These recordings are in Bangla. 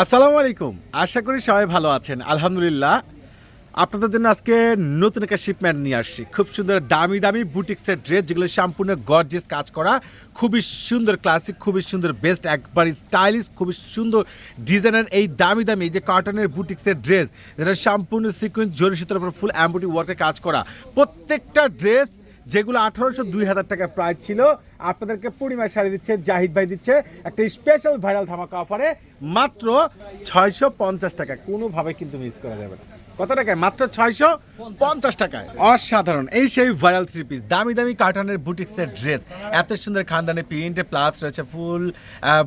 আসসালামু আলাইকুম। আশা করি সবাই ভালো আছেন। আলহামদুলিল্লাহ। আপনাদের জন্য আজকে নতুন একটা শিপমেন্ট নিয়ে আসছি। খুব সুন্দর দামি দামি বুটিক্সের ড্রেস যেগুলো সম্পূর্ণ গর্জিয়াস কাজ করা। খুবই সুন্দর ক্লাসিক খুবই সুন্দর বেস্ট একবার স্টাইলিশ খুবই সুন্দর ডিজাইনের এই দামি দামি যে কটনের বুটিক্সের ড্রেস যেটা সম্পূর্ণ সিকুয়েন্স জরি সুতোর উপর ফুল অ্যাম্বুটি ওয়ার্কে কাজ করা। প্রত্যেকটা ড্রেস যেগুলো আঠারোশো দুই হাজার টাকা প্রাইস ছিল। আপনাদেরকে পূর্ণিমার শাড়ি দিচ্ছে, জাহিদ ভাই দিচ্ছে। একটা স্পেশাল ভাইরাল ধামাকা অফারে মাত্র ছয়শো পঞ্চাশ টাকা। কোনোভাবে কিন্তু মিস করা যাবে না। কত টাকায়? মাত্র ছয়শো পঞ্চাশ টাকায়। অসাধারণ। এই সেই ভাইরাল থ্রি পিস দামি দামি কার্টনের বুটিক্সের ড্রেস এত সুন্দর খানদানি প্রিন্ট প্লাস রয়েছে ফুল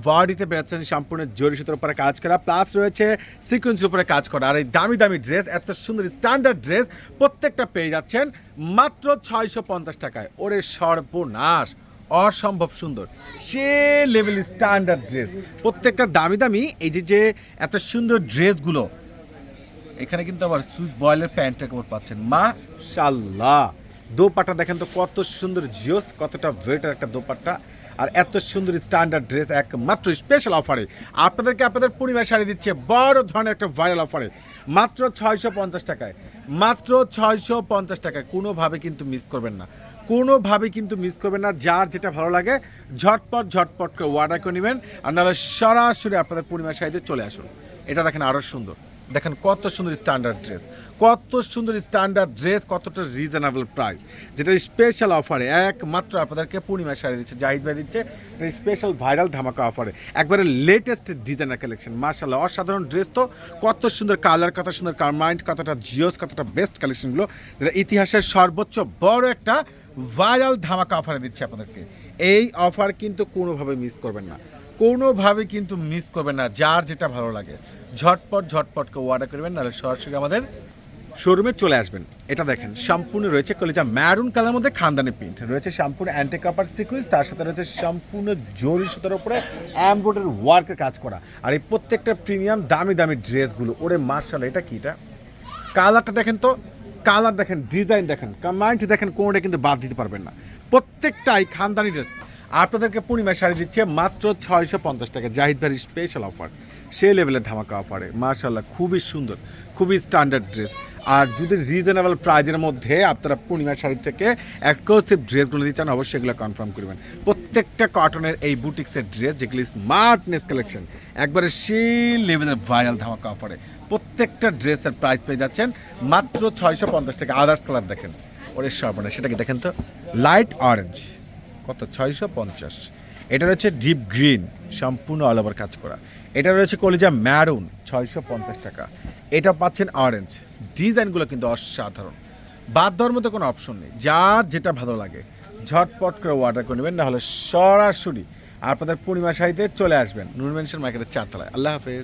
বডিতে বেরোচ্ছেন সম্পূর্ণ জরি সুতোর উপরে কাজ করা প্লাস রয়েছে সিকুয়েন্সের উপরে কাজ করা। আর এই দামি দামি ড্রেস এত সুন্দর স্ট্যান্ডার্ড ড্রেস প্রত্যেকটা পেয়ে যাচ্ছেন মাত্র ছয়শো পঞ্চাশ টাকায়। ওরে সর্বনাশ! অসম্ভব সুন্দর। সে লেভেল স্ট্যান্ডার্ড ড্রেস প্রত্যেকটা দামি দামি এই যে যে এত সুন্দর ড্রেসগুলো এখানে কিন্তু আবার সুইচ বয়েলের প্যান্টটা কাপড় পাচ্ছেন। মা! শাল্লাহ দোপাট্টা দেখেন তো, কত সুন্দর জিওস, কতটা ওয়েটার একটা দোপাট্টা। আর এত সুন্দর স্ট্যান্ডার্ড ড্রেস একমাত্র স্পেশাল অফারে আপনাদেরকে আপনাদের পরিবার শাড়ি দিচ্ছে, বড় ধরনের একটা ভাইরাল অফারে মাত্র ছয়শো পঞ্চাশ টাকায়, মাত্র ছয়শো পঞ্চাশ টাকায়। কোনোভাবে কিন্তু মিস করবেন না। কোনোভাবে কিন্তু মিস করবেন না, যার যেটা ভালো লাগে, ঝটপট ঝটপট করে অর্ডার করে নেবেন। আর নাহলে সরাসরি আপনাদের পরিবার শাড়িতে চলে আসুন। এটা দেখেন আরও সুন্দর। দেখেন কত সুন্দর স্ট্যান্ডার্ড ড্রেস কত সুন্দর স্ট্যান্ডার্ড ড্রেস কতটা রিজনেবল প্রাইস যেটা স্পেশাল অফারে একমাত্র আপনাদেরকে পূর্ণিমা শাড়ি দিচ্ছে, জাহিদ ভাই দিচ্ছে। এটা স্পেশাল ভাইরাল ধামাকা অফারে একবারে লেটেস্ট ডিজাইনার কালেকশন মার্শাল্লাহ অসাধারণ ড্রেস তো। কত সুন্দর কালার কত সুন্দর কারমাইন্ড কতটা জিওস, কতটা বেস্ট কালেকশনগুলো যেটা ইতিহাসের সর্বোচ্চ বড় একটা ভাইরাল ধামাকা অফারে দিচ্ছে আপনাদেরকে। এই অফার কিন্তু কোনোভাবে মিস করবেন না। কোনোভাবে কিন্তু মিস করবেন না, যার যেটা ভালো লাগে। ঝটপট ঝটপট করে অর্ডার করবেন, নাহলে সরাসরি আমাদের শোরুমে চলে আসবেন। এটা দেখেন, সম্পূর্ণ রয়েছে কলিজা ম্যারুন কালার মধ্যে খানদানি প্রিন্ট রয়েছে সম্পূর্ণ অ্যান্টি কাপার সিকুয়েন্স তার সাথে রয়েছে সম্পূর্ণ জরি সুতার উপরে অ্যাম্ব্রয়েডারি ওয়ার্কের কাজ করা। আর এই প্রত্যেকটা প্রিমিয়াম দামি দামি ড্রেসগুলো ওরে মার্শাল এটা কি এটা? কালারটা দেখেন তো কালার দেখেন ডিজাইন দেখেন কমাইন্ড দেখেন, কোনোটা কিন্তু বাদ দিতে পারবেন না। প্রত্যেকটাই খানদানি ড্রেস আপনাদেরকে পূর্ণিমা শাড়ি দিচ্ছে মাত্র ছয়শো পঞ্চাশ টাকা। জাহিদ ভাইয়ের স্পেশাল অফার সেই লেভেলের ধামাকা অফারে মার্শাল্লাহ খুবই সুন্দর, খুবই স্ট্যান্ডার্ড ড্রেস আর যদি রিজনেবল প্রাইজের মধ্যে আপনারা পূর্ণিমা শাড়ি থেকে এক্সক্লুসিভ ড্রেসগুলো দিতে চান, অবশ্যই এগুলো কনফার্ম করবেন। প্রত্যেকটা কটনের এই বুটিক্সের ড্রেস যেগুলি স্মার্টনেস কালেকশন একবারে সেই লেভেলের ভাইরাল ধামাকা অফারে প্রত্যেকটা ড্রেসের প্রাইস পেয়ে যাচ্ছেন মাত্র ছয়শো পঞ্চাশ টাকা। আদার্স কালার দেখেন। ওরে সর্বনা সেটা কি দেখেন তো? লাইট অরেঞ্জ কত? ছয়শো পঞ্চাশ। এটা রয়েছে ডিপ গ্রিন সম্পূর্ণ অল ওভার কাজ করা। এটা রয়েছে কলিজা ম্যারুন ছয়শো পঞ্চাশ টাকা। এটা পাচ্ছেন অরেঞ্জ ডিজাইনগুলো কিন্তু অসাধারণ। বাদ দেওয়ার মতো কোনো অপশন নেই। যার যেটা ভালো লাগে, ঝটপট করে অর্ডার করে নেবেন, নাহলে সরাসরি আপনাদের পূর্ণিমা শাড়িতে চলে আসবেন নুরমেনশন মার্কেটের চারতলায়। আল্লাহ হাফেজ।